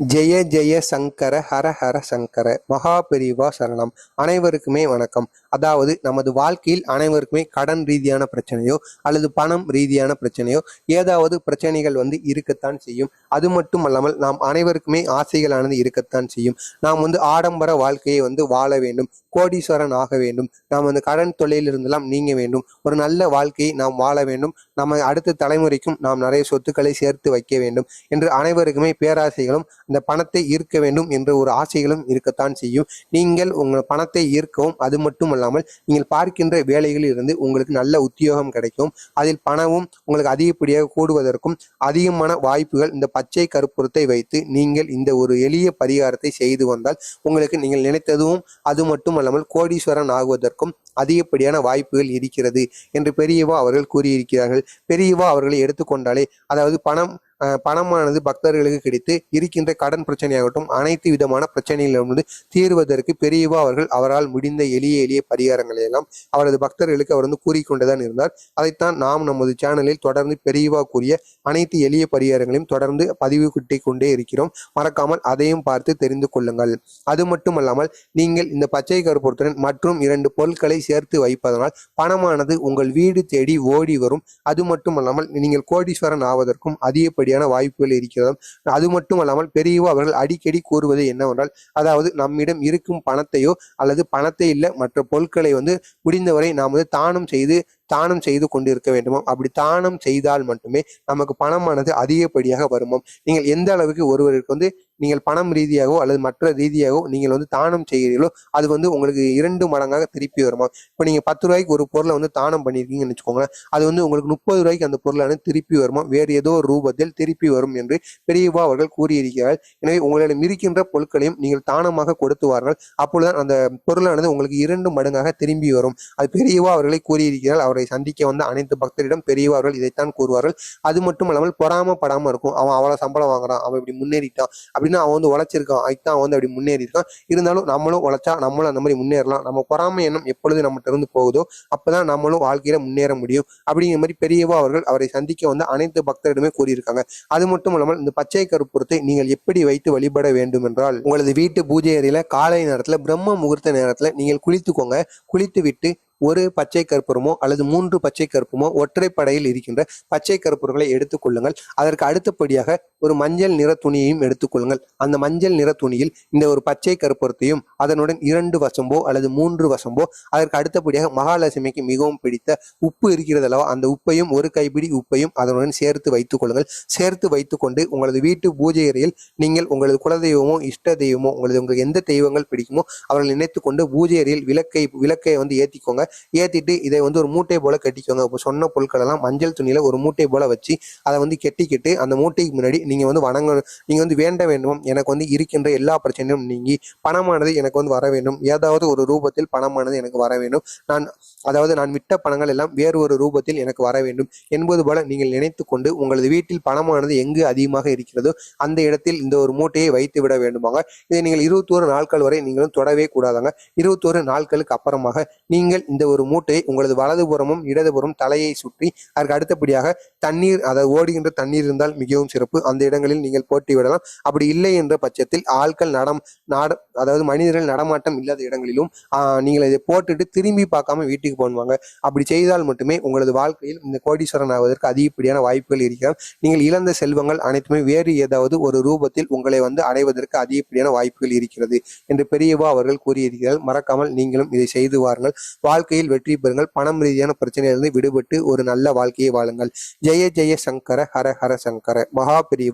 ஜெய ஜெய சங்கர ஹர ஹர சங்கர மகாபெரிவா சரணம். அனைவருக்குமே வணக்கம். அதாவது நமது வாழ்க்கையில் அனைவருக்குமே கடன் ரீதியான பிரச்சனையோ அல்லது பணம் ரீதியான பிரச்சனையோ ஏதாவது பிரச்சனைகள் வந்து இருக்கத்தான் செய்யும். அது மட்டும் அல்லாமல் நாம் அனைவருக்குமே ஆசைகளானது இருக்கத்தான் செய்யும். நாம் வந்து ஆடம்பர வாழ்க்கையை வந்து வாழ வேண்டும். கோடீஸ்வரன் ஆக வேண்டும். நாம் அந்த கடன் தொழிலிருந்தெல்லாம் நீங்க வேண்டும். ஒரு நல்ல வாழ்க்கையை நாம் வாழ வேண்டும். நம்ம அடுத்த தலைமுறைக்கும் நாம் நிறைய சொத்துக்களை சேர்த்து வைக்க வேண்டும். என்று அனைவருக்குமே பேராசைகளும் அந்த பணத்தை ஈர்க்க வேண்டும் என்ற ஒரு ஆசைகளும் இருக்கத்தான் செய்யும். நீங்கள் உங்கள் பணத்தை ஈர்க்கவும் அது மட்டும் அல்லாமல் நீங்கள் பார்க்கின்ற வேலைகளில் இருந்து உங்களுக்கு நல்ல உத்தியோகம் கிடைக்கும். அதில் பணமும் உங்களுக்கு அதிகப்படியாக கூடுவதற்கும் அதிகமான வாய்ப்புகள் இந்த பச்சை கருப்புறத்தை வைத்து நீங்கள் இந்த ஒரு எளிய பரிகாரத்தை செய்து வந்தால் உங்களுக்கு நீங்கள் நினைத்ததும் அது மட்டும் அல்லாமல் கோடீஸ்வரன் ஆகுவதற்கும் அதிகப்படியான வாய்ப்புகள் இருக்கிறது என்று பெரியவா அவர்கள் கூறியிருக்கிறார்கள். பெரியவா அவர்களை எடுத்துக்கொண்டாலே அதாவது பணம் பணமானது பக்தர்களுக்கு கிடைத்து இருக்கின்ற கடன் பிரச்சனையாகட்டும் அனைத்து விதமான பிரச்சனைகளிலிருந்து தீர்வதற்கு பெரியவா அவர்கள் அவரால் முடிந்த எளிய எளிய பரிகாரங்களை எல்லாம் அவரது பக்தர்களுக்கு அவர் வந்து கூறிக்கொண்டுதான் இருந்தார். அதைத்தான் நாம் நமது சேனலில் தொடர்ந்து பெரியவா கூறிய அனைத்து எளிய பரிகாரங்களையும் தொடர்ந்து பதிவு கிட்டே கொண்டே இருக்கிறோம். மறக்காமல் அதையும் பார்த்து தெரிந்து கொள்ளுங்கள். அது மட்டுமல்லாமல் நீங்கள் இந்த பச்சை கருப்பொருத்துடன் மற்றும் இரண்டு பொருட்களை சேர்த்து வைப்பதனால் பணமானது உங்கள் வீடு தேடி ஓடி வரும். அது மட்டுமல்லாமல் நீங்கள் கோடீஸ்வரன் ஆவதற்கும் அதிகப்படியான வாய்ப்புகள் இருக்கிறது அது மட்டுமல்லாமல் பெரியவோ அவர்கள் அடிக்கடி கூறுவது என்னவென்றால் அதாவது நம்மிடம் இருக்கும் பணத்தையோ அல்லது பணத்தை இல்லை மற்ற பொருட்களை வந்து முடிந்தவரை நாம் வந்து தானம் செய்து தானம் செய்து கொண்டிருக்க வேண்டுமோ அப்படி தானம் செய்தால் மட்டுமே நமக்கு பணமானது அதிகப்படியாக வருமாம். நீங்கள் எந்த அளவுக்கு ஒருவருக்கு வந்து நீங்கள் பணம் ரீதியாகவோ அல்லது மற்ற ரீதியாகவோ நீங்கள் வந்து தானம் செய்கிறீர்களோ அது வந்து உங்களுக்கு இரண்டு மடங்காக திருப்பி வருமா இப்போ நீங்கள் பத்து ரூபாய்க்கு ஒரு பொருளை வந்து தானம் பண்ணியிருக்கீங்கன்னு வச்சுக்கோங்களேன் அது வந்து உங்களுக்கு முப்பது ரூபாய்க்கு அந்த பொருளானது திருப்பி வருமா வேறு ஏதோ ஒரு ரூபத்தில் திருப்பி வரும் என்று பெரியவா அவர்கள் கூறியிருக்கிறார்கள். எனவே உங்களிடம் இருக்கின்ற பொருட்களையும் நீங்கள் தானமாக கொடுத்து வாருங்கள். அப்பொழுதுதான் அந்த பொருளானது உங்களுக்கு இரண்டு மடங்காக திரும்பி வரும். அது பெரியவா அவர்களை கூறியிருக்கிறார்கள் அவரை சந்திக்க வந்த அனைத்து பக்தரிடம் பெரியவா அவர்கள் இதைத்தான் கூறுவார்கள். அது மட்டும் இல்லாமல் பொறாமப்படாம இருக்கும். அவன் அவ்வளோ சம்பளம் வாங்குறான். அவன் இப்படி முன்னேறிட்டான். அப்படின்னா அவன் வந்து உழைச்சிருக்கான். அதுதான் அவன் வந்து அப்படி முன்னேறி இருக்கான் இருந்தாலும் நம்மளும் உழைச்சா நம்மளும் அந்த மாதிரி முன்னேறலாம். நம்ம பொறாமை எண்ணம் எப்பொழுது நம்மகிட்ட இருந்து போகுதோ அப்பதான் நம்மளும் வாழ்க்கையில முன்னேற முடியும். அப்படிங்கிற மாதிரி பெரியவா அவர்கள் அவரை சந்திக்க வந்த அனைத்து பக்தரிடமே கூறியிருக்காங்க. அது மட்டும் இல்லாமல் இந்த பச்சை கருப்புறத்தை நீங்கள் எப்படி வைத்து வழிபட வேண்டும் என்றால் உங்களது வீட்டு பூஜை அறையில காலை நேரத்துல பிரம்ம முகூர்த்த நேரத்துல நீங்கள் குளித்துக்கோங்க. குளித்து விட்டு ஒரு பச்சை கற்பூரமோ அல்லது மூன்று பச்சை கற்பூரமோ ஒற்றைப்படையில் இருக்கின்ற பச்சை கற்பூரங்களை எடுத்துக்கொள்ளுங்கள் அதற்கு அடுத்தபடியாக ஒரு மஞ்சள் நிற துணியையும் எடுத்துக்கொள்ளுங்கள் அந்த மஞ்சள் நிற துணியில் இந்த ஒரு பச்சை கற்பூரத்தையும் அதனுடன் இரண்டு வசம்போ அல்லது மூன்று வசம்போ அதற்கு அடுத்தபடியாக மகாலட்சுமிக்கு மிகவும் பிடித்த உப்பு இருக்கிறது அல்லவா அந்த உப்பையும் ஒரு கைப்பிடி உப்பையும் அதனுடன் சேர்த்து வைத்துக் கொள்ளுங்கள். சேர்த்து வைத்துக்கொண்டு உங்களது வீட்டு பூஜை அறையில் நீங்கள் உங்களது குலதெய்வமோ இஷ்ட தெய்வமோ உங்களது உங்களுக்கு எந்த தெய்வங்கள் பிடிக்குமோ அவர்கள் நினைத்துக்கொண்டு பூஜை அறையில் விளக்கை விளக்கை வந்து ஏற்றிக்கோங்க ஏத்திட்டு இதை வந்து ஒரு மூட்டை போல கட்டிக்கோங்க. இப்போ சொன்ன பொருட்கள் எல்லாம் மஞ்சள் துணியில் ஒரு மூட்டை போல வச்சு அதை வந்து கெட்டிக்கிட்டு அந்த மூட்டைக்கு முன்னாடி நீங்கள் வந்து வணங்க நீங்கள் வந்து வேண்ட வேண்டும். எனக்கு வந்து இருக்கின்ற எல்லா பிரச்சனையும் நீங்கி பணமானது எனக்கு வந்து வர வேண்டும். ஏதாவது ஒரு ரூபத்தில் பணமானது எனக்கு வர வேண்டும். நான் அதாவது நான் விட்ட பணங்கள் எல்லாம் வேறு ஒரு ரூபத்தில் எனக்கு வர வேண்டும் என்பது போல நீங்கள் நினைத்து கொண்டு உங்களது வீட்டில் பணமானது எங்கு அதிகமாக இருக்கிறதோ அந்த இடத்தில் இந்த ஒரு மூட்டையை வைத்து விட வேண்டுமாங்க. இதை நீங்கள் இருபத்தோரு நாட்கள் வரை நீங்களும் தொடவே கூடாதாங்க. இருபத்தோரு நாட்களுக்கு அப்புறமாக நீங்கள் இந்த ஒரு மூட்டை உங்களது வலதுபுறமும் இடதுபுறம் தலையை சுற்றி அதற்கு அடுத்தபடியாக தண்ணீர் அதாவது ஓடுகின்ற தண்ணீர் இருந்தால் மிகவும் சிறப்பு. அந்த இடங்களில் நீங்கள் போட்டி விடலாம். அப்படி இல்லை என்ற பட்சத்தில் ஆட்கள் நடம் நாட அதாவது மனிதர்கள் நடமாட்டம் இல்லாத இடங்களிலும் நீங்கள் இதை போட்டுட்டு திரும்பி பார்க்காம வீட்டுக்கு போனுவாங்க. அப்படி செய்தால் மட்டுமே உங்களது வாழ்க்கையில் இந்த கோடீஸ்வரன் ஆவதற்கு அதிகப்படியான வாய்ப்புகள் இருக்கிறது நீங்கள் இழந்த செல்வங்கள் அனைத்துமே வேறு ஏதாவது ஒரு ரூபத்தில் உங்களை வந்து அடைவதற்கு அதிகப்படியான வாய்ப்புகள் இருக்கிறது என்று பெரியவா அவர்கள் கூறியிருக்கிறார்கள் மறக்காமல் நீங்களும் இதை செய்து வாருங்கள். வாழ்க்கையில் வெற்றி பெறுங்கள். பணம் ரீதியான பிரச்சனையிலிருந்து விடுபட்டு ஒரு நல்ல வாழ்க்கையை வாழுங்கள். ஜெய ஜெய சங்கர ஹர ஹர சங்கர. மகாபிரிவு